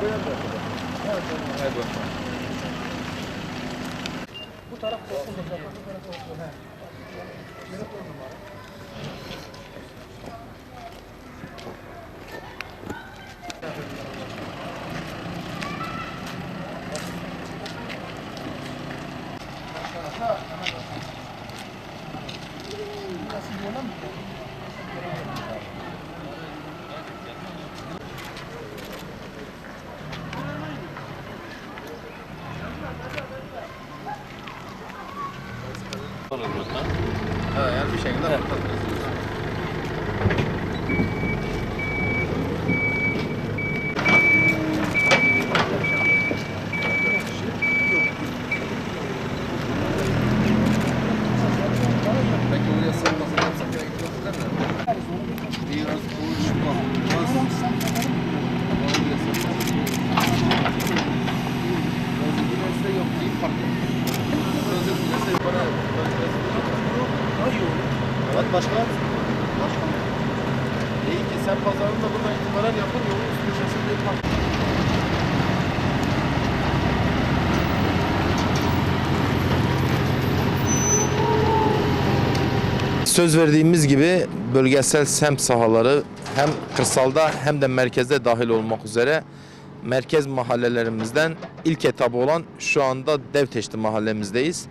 Bu taraf korkunç. Bu taraf korkunç. you. Ha, yani bir şekilde patlatırız. Peki Evet başkan. Başkan. İyi ki sen pazarında buradan itibaren yapın yolun üst köşesinde yapın. Söz verdiğimiz gibi bölgesel semt sahaları hem kırsalda hem de merkezde dahil olmak üzere merkez mahallelerimizden ilk etabı olan şu anda Devteşti mahallemizdeyiz.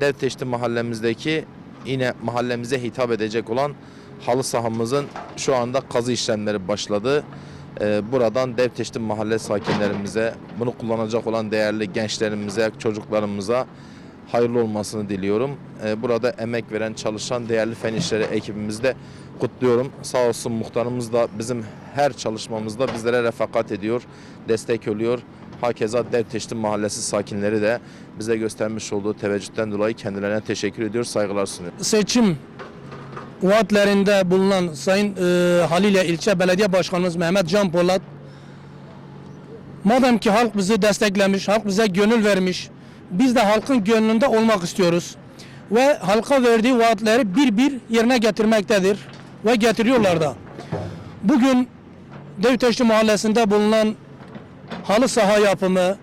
Devteşti mahallemizdeki yine mahallemize hitap edecek olan halı sahamızın şu anda kazı işlemleri başladı. Ee, Buradan Devteşti mahalle sakinlerimize, bunu kullanacak olan değerli gençlerimize, çocuklarımıza hayırlı olmasını diliyorum. Ee, Burada emek veren, çalışan değerli fen işleri ekibimizi de kutluyorum. Sağ olsun muhtarımız da bizim her çalışmamızda bizlere refakat ediyor, destek oluyor. Hakeza Devteşti Mahallesi sakinleri de bize göstermiş olduğu teveccühten dolayı kendilerine teşekkür ediyor, saygılar sunuyor. seçim vaatlerinde bulunan Sayın e, Halilye İlçe Belediye Başkanımız Mehmet Can Polat madem ki halk bizi desteklemiş, halk bize gönül vermiş, biz de halkın gönlünde olmak istiyoruz. Ve halka verdiği vaatleri bir bir yerine getirmektedir ve getiriyorlar da. Bugün Devteşli Mahallesi'nde bulunan halı saha yapımı,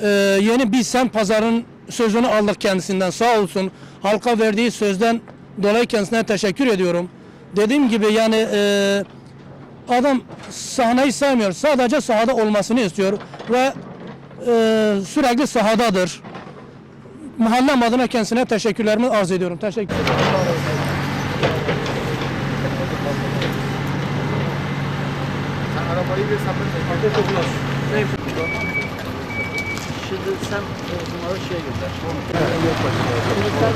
e, yeni bir semt pazarın sözünü aldık kendisinden sağ olsun. Halka verdiği sözden dolayı kendisine teşekkür ediyorum. Dediğim gibi yani e, adam sahneyi sevmiyor. Sadece sahada olmasını istiyor ve e, sürekli sahadadır. Mahallem adına kendisine teşekkürlerimi arz ediyorum. Teşekkür ederim. Sen arabayı bir sapır Şimdi sen bunları şey gönder. Yok başka.